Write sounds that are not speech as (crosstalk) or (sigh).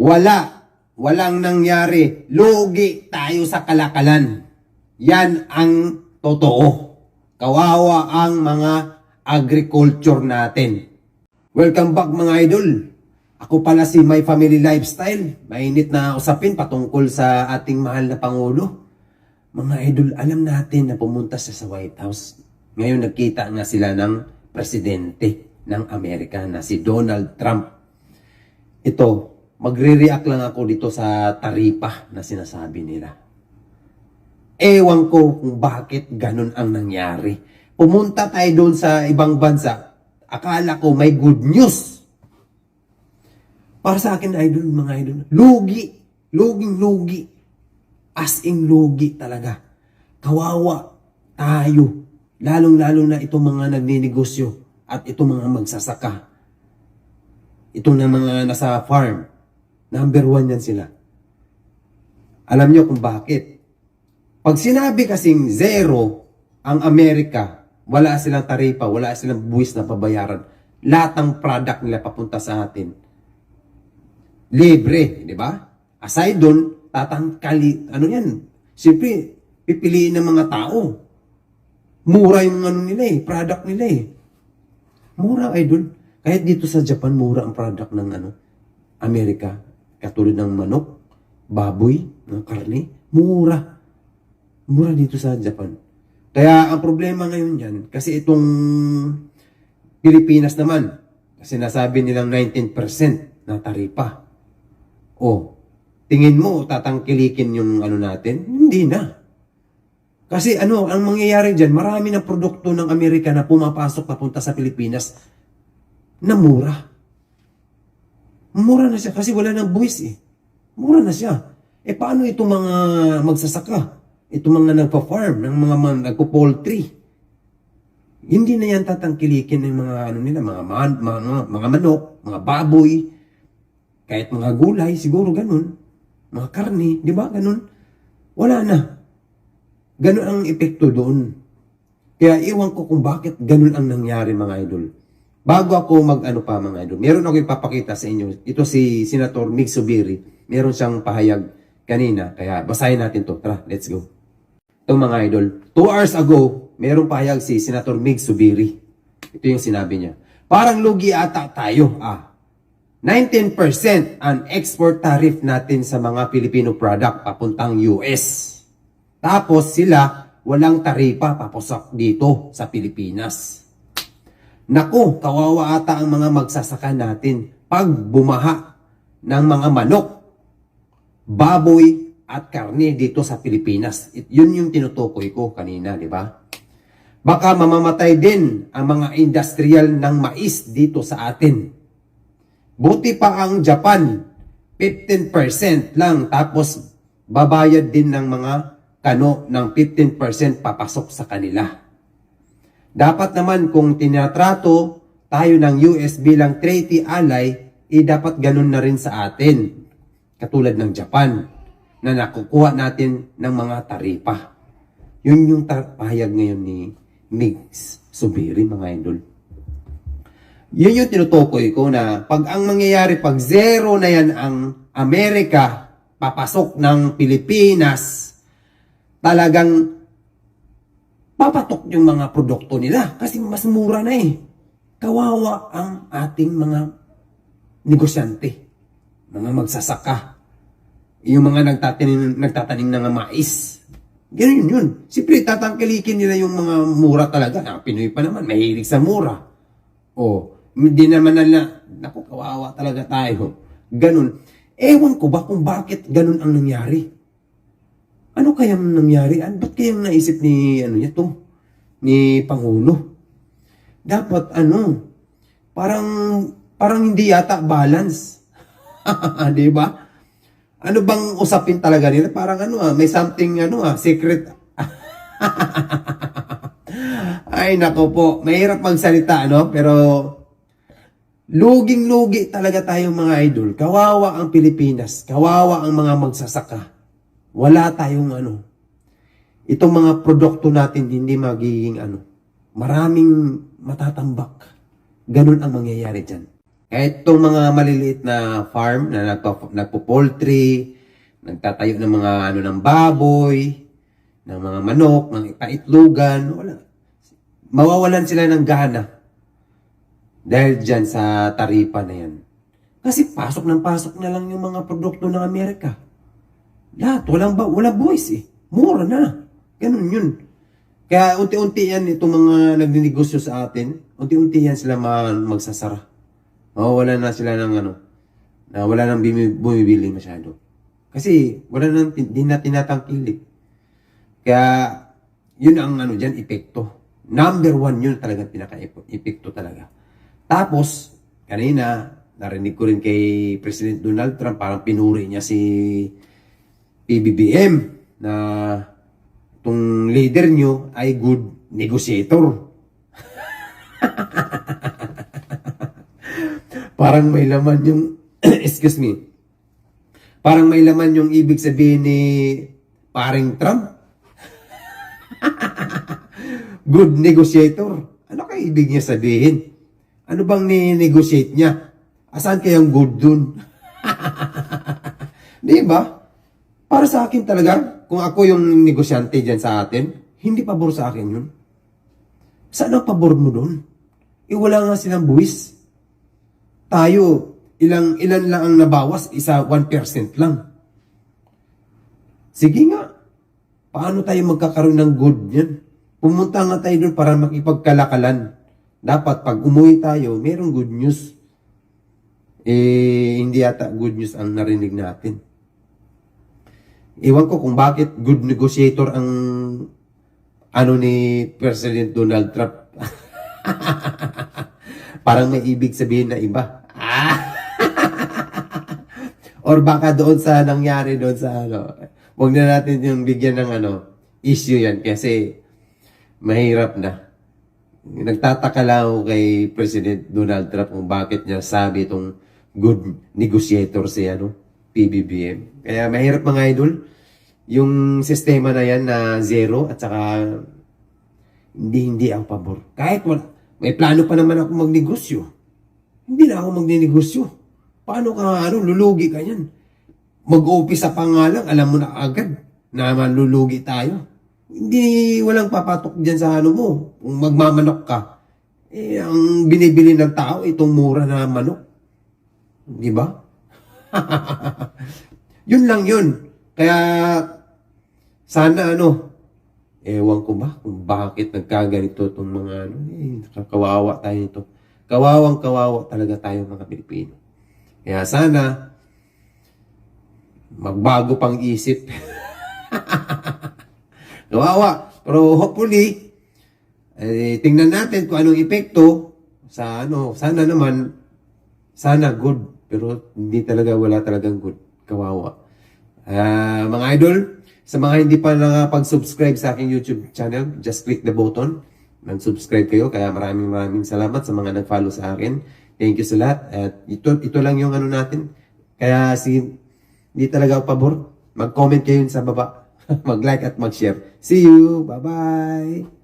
Wala. Walang nangyari. Lugi tayo sa kalakalan. Yan ang totoo. Kawawa ang mga agriculture natin. Welcome back mga idol. Ako pala si My Family Lifestyle. Mainit na usapin patungkol sa ating mahal na Pangulo. Mga idol, alam natin na pumunta siya sa White House. Ngayon nagkita nga sila ng presidente ng Amerika na si Donald Trump. Ito, magre-react lang ako dito sa taripa na sinasabi nila. Ewan ko kung bakit ganun ang nangyari. Pumunta tayo doon sa ibang bansa. Akala ko may good news. Para sa akin, idol, mga idol, lugi. Luging lugi. As in lugi talaga. Kawawa tayo. Lalong-lalo na itong mga nagninegosyo at itong mga magsasaka. Itong na mga nasa farm. Number one yan sila. Alam nyo kung bakit? Pag sinabi kasing zero ang Amerika, wala silang taripa, wala silang buwis na pabayaran. Lahat ng product nila papunta sa atin. Libre, di ba? Aside doon, tatangkali, ano yan? Siyempre, pipiliin ng mga tao. Mura yung ano nila eh, product nila eh. Mura, idol. Kahit dito sa Japan, mura ang product ng ano, Amerika. Katulad ng manok, baboy, ng karne, mura. Mura dito sa Japan. Kaya ang problema ngayon yan, kasi itong Pilipinas naman, kasi nasabi nilang 19% na taripa. O, tingin mo, tatangkilikin yung ano natin? Hindi na. Kasi ano, ang mangyayari dyan, marami ng produkto ng Amerika na pumapasok papunta sa Pilipinas na mura. Mura na siya kasi wala nang buwis eh. Mura na siya. Eh paano itong mga magsasaka? Itong mga nagpa-farm, ng mga, mga nagpo-poultry. Hindi na yan tatangkilikin ng mga ano nila, mga, man, mga, mga manok, mga baboy, kahit mga gulay, siguro ganun. Mga karne, di ba? Ganun. Wala na. Ganun ang epekto doon. Kaya iwan ko kung bakit ganun ang nangyari mga idol. Bago ako mag-ano pa mga idol, meron ako ipapakita sa inyo. Ito si Senator Mig Subiri. Meron siyang pahayag kanina. Kaya basahin natin to. Tara, let's go. Ito mga idol. Two hours ago, merong pahayag si Senator Mig Subiri. Ito yung sinabi niya. Parang lugi ata tayo. Ah, 19% ang export tariff natin sa mga Filipino product papuntang US. Tapos sila walang taripa papasok dito sa Pilipinas. Naku, kawawa ata ang mga magsasaka natin pag bumaha ng mga manok, baboy at karne dito sa Pilipinas. It, yun yung tinutukoy ko kanina, di ba? Baka mamamatay din ang mga industrial ng mais dito sa atin. Buti pa ang Japan, 15% lang tapos babayad din ng mga kano ng 15% papasok sa kanila. Dapat naman kung tinatrato tayo ng US bilang treaty ally, eh dapat ganun na rin sa atin. Katulad ng Japan na nakukuha natin ng mga taripa. Yun yung pahayag ngayon ni Migs Subiri, mga idol. Yun yung tinutukoy ko na pag ang mangyayari, pag zero na yan ang Amerika, papasok ng Pilipinas, talagang papatok yung mga produkto nila kasi mas mura na eh. Kawawa ang ating mga negosyante, mga magsasaka, yung mga nagtatanim, nagtatanim ng mais. Ganun yun. Siyempre, tatangkilikin nila yung mga mura talaga. Ah, Pinoy pa naman, mahilig sa mura. O, hindi naman nila, naku, kawawa talaga tayo. Ganun. Ewan ko ba kung bakit ganun ang nangyari? Ano kayang nangyari? Ano, ba't kayang naisip ni, ano niya to? Ni Pangulo? Dapat, ano, parang, parang hindi yata balance. (laughs) Di ba? Ano bang usapin talaga nila? Parang ano ah, may something ano ah, secret. (laughs) Ay nako po, mahirap magsalita ano, pero luging-lugi talaga tayo mga idol. Kawawa ang Pilipinas, kawawa ang mga magsasaka. Wala tayong ano. Itong mga produkto natin hindi magiging ano, maraming matatambak. Ganun ang mangyayari dyan. Itong mga maliliit na farm na nagpo-poultry, nagtatayo ng mga ano ng baboy, ng mga manok, ng kaitlugan, wala. Mawawalan sila ng gana. Dahil dyan sa taripa na yan. Kasi pasok ng pasok na lang yung mga produkto ng Amerika. Lahat, walang ba, wala boys eh. Mura na. Ganun yun. Kaya unti-unti yan, itong mga nagninegosyo sa atin, unti-unti yan sila ma- magsasara. Mawawala na sila ng ano, na wala nang bumibili masyado. Kasi wala nang, tin- di na tinatangkilik. Kaya, yun ang ano dyan, epekto. Number one yun talaga pinaka-epekto talaga. Tapos, kanina, narinig ko rin kay President Donald Trump, parang pinuri niya si PBBM na itong leader nyo ay good negotiator. (laughs) parang may laman yung, (clears throat) excuse me, parang may laman yung ibig sabihin ni paring Trump. (laughs) good negotiator. Ano kaya ibig niya sabihin? Ano bang ni-negotiate niya? Asan kayang good dun? (laughs) Di ba? Para sa akin talaga, kung ako yung negosyante dyan sa atin, hindi pabor sa akin yun. Saan ang pabor mo dun? Eh, wala nga silang buwis. Tayo, ilang, ilan lang ang nabawas? Isa, 1% lang. Sige nga. Paano tayo magkakaroon ng good yan? Pumunta nga tayo doon para makipagkalakalan. Dapat pag umuwi tayo, merong good news. Eh, hindi yata good news ang narinig natin. Iwan ko kung bakit good negotiator ang ano ni President Donald Trump. (laughs) Parang may ibig sabihin na iba. (laughs) Or baka doon sa nangyari doon sa ano. Huwag na natin yung bigyan ng ano, issue yan kasi mahirap na. Nagtataka lang ako kay President Donald Trump kung bakit niya sabi itong good negotiator si ano, PBBM. Kaya mahirap mga idol, yung sistema na yan na zero at saka hindi hindi ang pabor. Kahit wala, may plano pa naman ako magnegosyo. Hindi na ako magnenegosyo. Paano ka ano, lulugi ka yan? Mag-umpisa pa nga lang, alam mo na agad na malulugi tayo. Hindi, walang papatok dyan sa ano mo. Kung magmamanok ka, eh, ang binibili ng tao, itong mura na manok. Di ba? (laughs) yun lang yun. Kaya, sana ano, ewan ko ba kung bakit nagkaganito itong mga ano, eh, nakakawawa tayo nito. Kawawang kawawa talaga tayo mga Pilipino. Kaya sana, magbago pang isip. (laughs) Kawawa. Pero hopefully, eh, tingnan natin kung anong epekto sa ano, sana naman, sana good. Pero hindi talaga, wala talagang good. Kawawa. Ah, mga idol, sa mga hindi pa nakapag-subscribe sa aking YouTube channel, just click the button. Nag-subscribe kayo, kaya maraming maraming salamat sa mga nag-follow sa akin. Thank you sa lahat. At ito, ito lang yung ano natin. Kaya si, hindi talaga pabor. Mag-comment kayo sa baba. (laughs) Mag-like at mag-share. See you! Bye-bye!